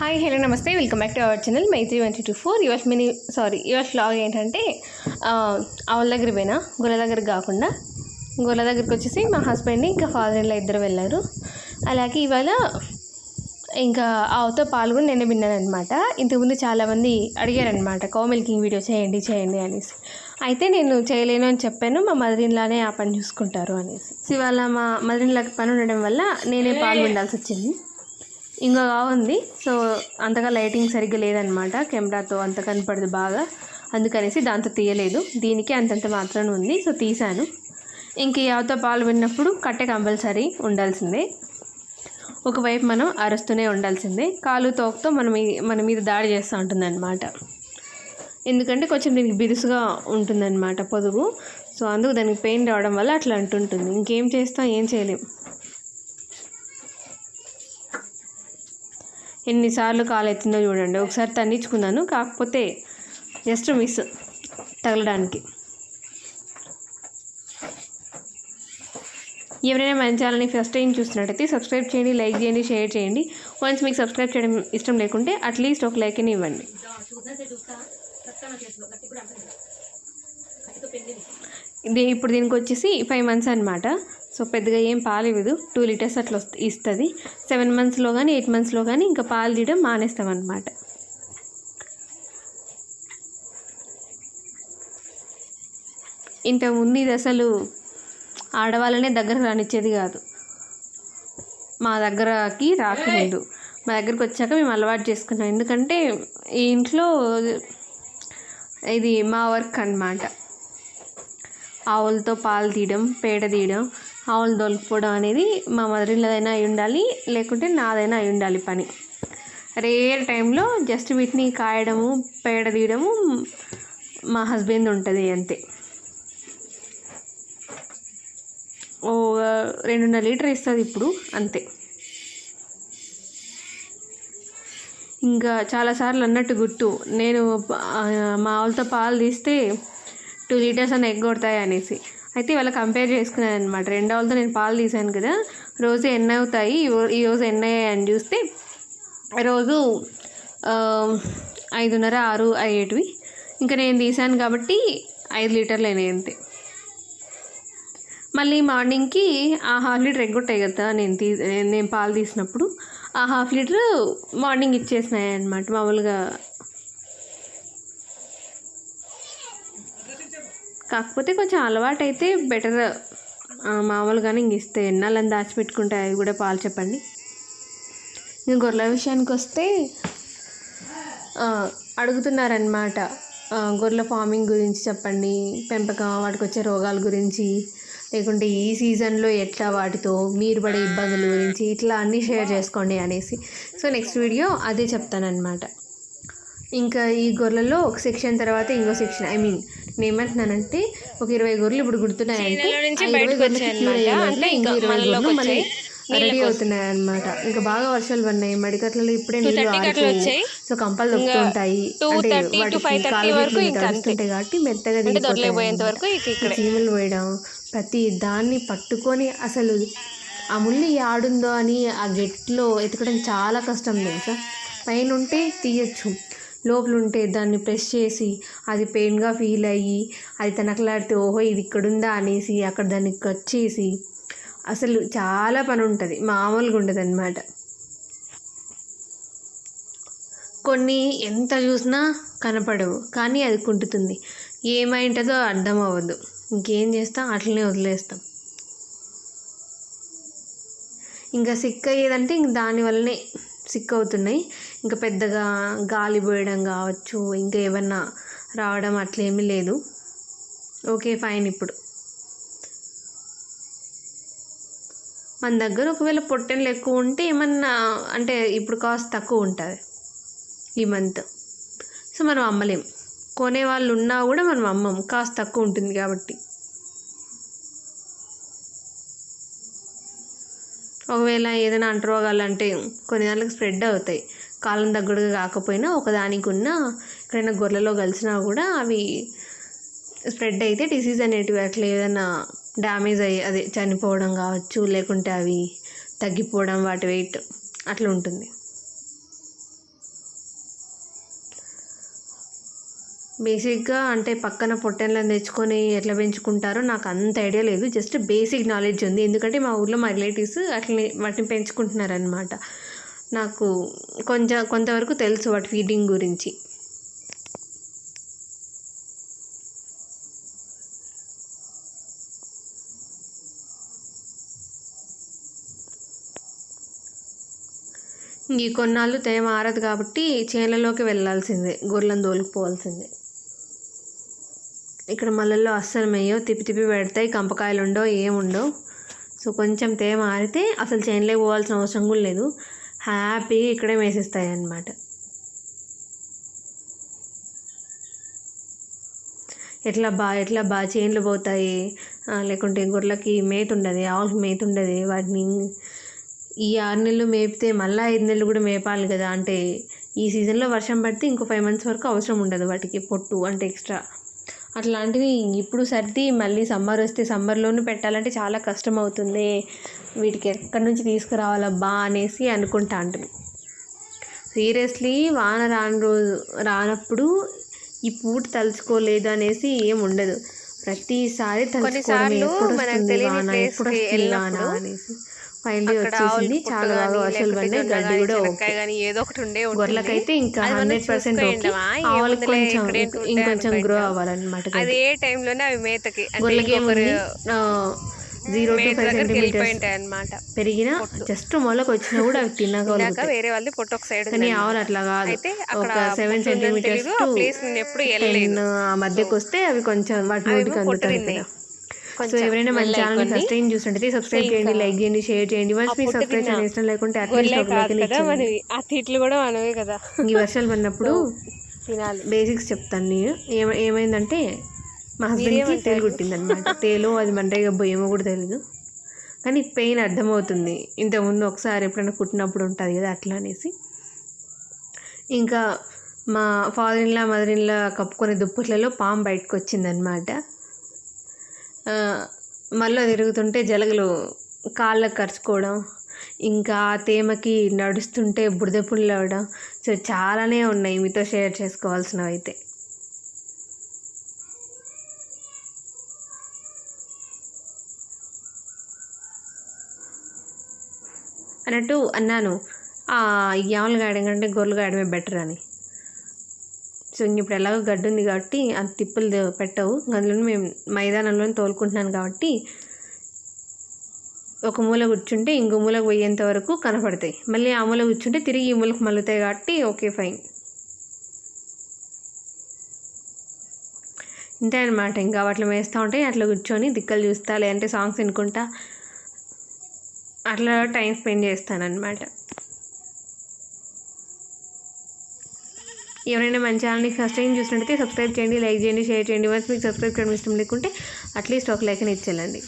Hi hello నమస్తే. Welcome back to our channel Maitri one two four ఇవాళ mini sorry ఇవాళ vlog ఏంటంటే ఆవుల దగ్గర పోయినా గొర్రెల దగ్గర కాకుండా. గొర్రెల దగ్గరికి వచ్చేసి మా హస్బెండ్ ఇంకా ఫాదర్ ఇన్లా ఇద్దరు వెళ్ళారు. అలాగే ఇవాళ ఇంకా ఆవుతో పాలు కూడా నేనే విన్నాను అనమాట ఇంతకుముందు చాలామంది అడిగారనమాట కౌ మిల్కింగ్ వీడియో చేయండి చేయండి అనేసి. అయితే నేను చేయలేను అని చెప్పాను మా మదర్ ఇన్లానే ఆ పని చూసుకుంటారు అనేసి. ఇవాళ మా మదర్ ఇన్లాకి పని ఉండడం వల్ల నేనే పాలు ఉండాల్సి వచ్చింది. ఇంకో ఉంది సో అంతగా లైటింగ్ సరిగ్గా లేదనమాట కెమెరాతో అంత కనపడదు బాగా. అందుకనేసి దాంతో తీయలేదు. దీనికి అంతంత మాత్రం ఉంది. సో తీశాను. ఇంక యావతో పాలు విన్నప్పుడు కట్టె కంపల్సరీ ఉండాల్సిందే. ఒకవైపు మనం అరుస్తూనే ఉండాల్సిందే. కాలు తోకతో మన మీ మన మీద దాడి చేస్తూ ఉంటుందన్నమాట. ఎందుకంటే కొంచెం దీనికి బిరుసుగా ఉంటుందన్నమాట పొదుగు. సో అందుకు దానికి పెయిన్ రావడం వల్ల అట్లా అంటుంటుంది. ఇంకేం చేస్తాం ఏం చేయలేం. ఎన్నిసార్లు కాలు అవుతుందో చూడండి. ఒకసారి తన్నించుకున్నాను కాకపోతే జస్ట్ మిస్ తగలడానికి. ఎవరైనా మన ఛానల్ని ఫస్ట్ టైం చూస్తున్నట్టయితే సబ్స్క్రైబ్ చేయండి లైక్ చేయండి షేర్ చేయండి. వన్స్ మీకు సబ్స్క్రైబ్ చేయడం ఇష్టం లేకుంటే అట్లీస్ట్ ఒక లైక్ అని ఇవ్వండి. ఇది ఇప్పుడు దీనికి వచ్చేసి ఫైవ్ మంత్స్ అనమాట సో పెద్దగా ఏం పాలు ఇవ్వదు. టూ లీటర్స్ అట్లా వస్తు ఇస్తుంది. సెవెన్ మంత్స్లో కానీ ఎయిట్ మంత్స్లో కానీ ఇంకా పాలు తీయడం మానేస్తాం ఇంతకుముందు ఇది అసలు ఆడవాళ్ళనే దగ్గర రానిచ్చేది కాదు. మా దగ్గరకి రాకముందు. మా దగ్గరకు వచ్చాక మేము అలవాటు చేసుకున్నాం. ఎందుకంటే ఈ ఇంట్లో ఇది మా వర్క్ అన్నమాట. ఆవులతో పాలు తీయడం పేడ తీయడం ఆవులు దొలుకుపోవడం అనేది మా మదరిల్లదైనా అయి ఉండాలి లేకుంటే నాదైనా అయి ఉండాలి పని. రేర్ టైంలో జస్ట్ వీటిని కాయడము పేడ తీయడము మా హస్బెండ్ ఉంటుంది అంతే. ఓ రెండున్నర లీటర్ ఇస్తుంది ఇప్పుడు అంతే. ఇంకా చాలాసార్లు అన్నట్టు గుర్తు నేను మా ఆవులతో పాలు తీస్తే టూ లీటర్స్ అని ఎగ్గొడతాయి అనేసి అయితే ఇవాళ కంపేర్ చేసుకున్నాను అనమాట రెండు ఆవులతో నేను పాలు తీసాను కదా. రోజు ఎన్ని అవుతాయి. ఈ రోజు ఎన్ని అయ్యాయని అని చూస్తే రోజు ఐదున్నర ఆరు అయ్యేటివి. ఇంకా నేను తీసాను కాబట్టి ఐదు లీటర్లు అయినాయి అంతే. మళ్ళీ మార్నింగ్కి ఆ హాఫ్ లీటర్ ఎగ్గొట్టాయి కదా నేను తీ నేను పాలు తీసినప్పుడు ఆ హాఫ్ లీటర్ మార్నింగ్ ఇచ్చేసినాయి అనమాట మామూలుగా కాకపోతే కొంచెం అలవాటు అయితే బెటర్ మామూలుగానే ఇంక ఇస్తే ఎన్నాళ్ళని దాచిపెట్టుకుంటే అవి కూడా పాలు చెప్పండి. ఇంక గొర్రెల విషయానికి వస్తే అడుగుతున్నారనమాట గొర్రెల ఫార్మింగ్ గురించి చెప్పండి పెంపకం వాటికి వచ్చే రోగాల గురించి లేకుంటే ఈ సీజన్లో ఎట్లా వాటితో మీరు పడే ఇబ్బందుల గురించి ఇట్లా అన్నీ షేర్ చేసుకోండి అనేసి. సో నెక్స్ట్ వీడియో అదే చెప్తానన్నమాట. ఇంకా ఈ గొర్రెలలో ఒక సెక్షన్ తర్వాత ఇంకో సెక్షన్. ఐ మీన్ నేను ఏమంటున్నానంటే ఒక ఇరవై గొర్రెలు ఇప్పుడు గుర్తున్నాయంటే ఆ ఇరవై గొర్రెలకి ఇంకో గొర్రెలు మళ్ళీ రెడీ అవుతున్నాయి అనమాట ఇంకా బాగా వర్షాలు పడినాయి. మడికట్లలో ఇప్పుడే నీళ్ళు సో కంపలు అంటే వాటికి కాలు తడుస్తుంటాయి కాబట్టి మెత్తగా దిగిపోతాయి చీమలు పోయడం ప్రతి దాన్ని పట్టుకొని అసలు ఆ ముళ్ళు ఆడుందో అని ఆ గెట్లో ఎతకడం చాలా కష్టం తెలుసా? పైన ఉంటే తీయచ్చు. లోపల ఉంటే దాన్ని ప్రెస్ చేసి అది పెయిన్గా ఫీల్ అయ్యి అది తనకలాడితే ఓహో ఇది ఇక్కడుందా? అనేసి అక్కడ దాన్ని కట్ చేసి అసలు చాలా పని ఉంటుంది మామూలుగా ఉండదు అనమాట కొన్ని ఎంత చూసినా కనపడవు కానీ అది కుంటుతుంది. ఏమైంటుందో అర్థం అవ్వదు. ఇంకేం చేస్తాం? అట్లనే వదిలేస్తాం. ఇంకా సిక్ అయ్యేదంటే ఇంక దానివల్లనే సిక్ అవుతున్నాయి ఇంకా పెద్దగా గాలి పోయడం కావచ్చు ఇంకా ఏమన్నా రావడం అట్లేమీ లేదు. ఓకే ఫైన్ ఇప్పుడు. మన దగ్గర ఒకవేళ పొట్టెన్లు ఎక్కువ ఉంటే ఏమన్నా అంటే ఇప్పుడు కాస్ట్ తక్కువ ఉంటుంది ఈ మంత్. సో మనం అమ్మలేం. కొనే వాళ్ళు ఉన్నా కూడా మనం అమ్మం. కాస్ట్ తక్కువ ఉంటుంది కాబట్టి. ఒకవేళ ఏదైనా అంటరోగాలు అంటే కొన్ని దాంట్లకు స్ప్రెడ్ అవుతాయి. కాలం దగ్గరగా కాకపోయినా ఒకదానికి ఉన్న ఎక్కడైనా గొర్రెలో కలిసినా కూడా అవి స్ప్రెడ్ అయితే డిసీజ్ అనేటివి అట్లా ఏదైనా డ్యామేజ్ అయ్యి అదే చనిపోవడం కావచ్చు లేకుంటే అవి తగ్గిపోవడం వాటి వెయిట్ అట్లా ఉంటుంది. బేసిక్గా అంటే పక్కన పొట్టెన్లను తెచ్చుకొని ఎట్లా పెంచుకుంటారో నాకు అంత ఐడియా లేదు. జస్ట్ బేసిక్ నాలెడ్జ్ ఉంది. ఎందుకంటే మా ఊర్లో మా రిలేటివ్స్ అట్లనే వాటిని పెంచుకుంటున్నారనమాట నాకు కొంచెం కొంతవరకు తెలుసు వాటి ఫీడింగ్ గురించి. ఈ కొన్నాళ్ళు తేమ ఆరదు కాబట్టి చేనులలోకి వెళ్ళాల్సిందే. గొర్రెలను తోలుకుపోవాల్సిందే. ఇక్కడ మళ్ళల్లో అస్సలు మేయో తిప్పి తిప్పి పెడతాయి కంపకాయలు ఉండవు ఏముండవు సో కొంచెం తేమ ఆరితే అసలు చేనులే పోవాల్సిన అవసరం కూడా లేదు. హ్యాపీగా ఇక్కడే మేసేస్తాయి అన్నమాట ఎట్లా బా ఎట్లా బా చేన్లు పోతాయి? లేకుంటే గొర్రెలకి మేత ఉండదు ఆవులకి మేత ఉండదు వాటిని ఈ ఆరు నెలలు మేపితే మళ్ళీ ఐదు నెలలు కూడా మేపాలి కదా. అంటే ఈ సీజన్లో వర్షం పడితే ఇంకో ఫైవ్ మంత్స్ వరకు అవసరం ఉండదు వాటికి పొట్టు అంటే ఎక్స్ట్రా. అట్లాంటివి ఇప్పుడు సర్ది మళ్ళీ సమ్మర్ వస్తే సమ్మర్లోనూ పెట్టాలంటే చాలా కష్టం అవుతుంది వీటికి ఎక్కడి నుంచి తీసుకురావాలబ్బా అనేసి అనుకుంటా ఉంటుంది సీరియస్లీ వాన రాని రోజు రానప్పుడు ఈ పూట తలుచుకోలేదు అనేసి ఏం ఉండదు. ప్రతిసారి కొన్నిసార్లు మనకు తెలియని వెళ్ళినప్పుడు అనేసి. ఫైనలీ వచ్చేసింది. చాలా బాగా వర్షాలు పడినాయి. గడ్డి కూడా ఓకే. ఏదో ఒకటి ఉండే గొర్రెలకైతే ఇంకా హండ్రెడ్ పర్సెంట్ ఓకే? ఆవులకు కొంచెం ఇంకొంచెం గ్రో. అవ్వాలన్నమాట అది ఏ టైంలోనే అవి మేతకి. గొర్రెలకి జీరో టు ఫైవ్ సెంటీమీటర్స్ ఉంటాయి అనమాట పెరిగిన జస్ట్ మొలకు వచ్చినా కూడా అవి తినగలుగుతాయి వేరే వాళ్ళది పొట్టు ఒక సైడ్ కానీ ఆవులు అట్లా కాదు. ఒక సెవెన్ సెంటీమీటర్స్ టు టెన్ ఆ మధ్యకి వస్తే అవి కొంచెం వాటి నోటికి అందుతాయి. కదా. సో ఎవరైనా మన ఛానల్. ఫస్ట్ టైం చూస్తుంటే సబ్స్క్రైబ్ చేయండి లైక్ చేయండి షేర్ చేయండి. వన్స్ మీ సబ్స్క్రైబ్. చేయడం ఇష్టం లేకుంటే ఆ తిట్లు కూడా మనవే కదా. ఈ వర్షాలు పడినప్పుడు బేసిక్స్ చెప్తాను నేను. ఏమ ఏమైందంటే మా హస్బెండ్కి తేలు కుట్టింది అనమాట తేలు అది మంటే గబ్బో ఏమో కూడా తెలియదు కానీ పెయిన్ అర్థమవుతుంది. ఇంతకుముందు ఒకసారి ఎప్పుడైనా కుట్టినప్పుడు ఉంటుంది కదా అట్లా అనేసి. ఇంకా మా father in law mother in law కప్పుకునే దుప్పట్లలో పాము బయటకు వచ్చిందనమాట మళ్ళీ తిరుగుతుంటే జలగలు కాళ్ళకు కరుచుకోవడం ఇంకా ఆ తేమకి నడుస్తుంటే బురద పుళ్ళు అవడం సో చాలానే ఉన్నాయి. మీతో షేర్ చేసుకోవాల్సినవి అయితే అన్నట్టు అన్నాను. యామలు ఈ గాయడం కంటే గొర్రెలు గాయడమే బెటర్ అని. సో ఇంక ఇప్పుడు ఎలాగో గడ్డి ఉంది కాబట్టి అంత తిప్పులు పెట్టవు. అందులోనే మేము మైదానంలోనే తోలుకుంటున్నాను కాబట్టి ఒక మూల కూర్చుంటే ఇంకో మూలకు పోయేంత వరకు కనపడతాయి. మళ్ళీ ఆ మూల కూర్చుంటే తిరిగి ఈ మూలకు మళ్ళుతాయి కాబట్టి ఓకే ఫైన్. ఇంతే అనమాట ఇంకా అట్లా వేస్తూ ఉంటాయి. అట్లా కూర్చొని దిక్కలు చూస్తా. లేదంటే సాంగ్స్ వినుకుంటా. అట్లా టైం స్పెండ్ చేస్తానన్నమాట. ఎవరైనా మన ఛానల్ని ఫస్ట్ టైం చూసినట్టయితే సబ్స్క్రైబ్ చేయండి లైక్ చేయండి షేర్ చేయండి. వన్స్ మీకు సబ్స్క్రైబ్ చేయడం ఇష్టం లేకుంటే అట్లీస్ట్ ఒక లైక్ని ఇచ్చేయండి.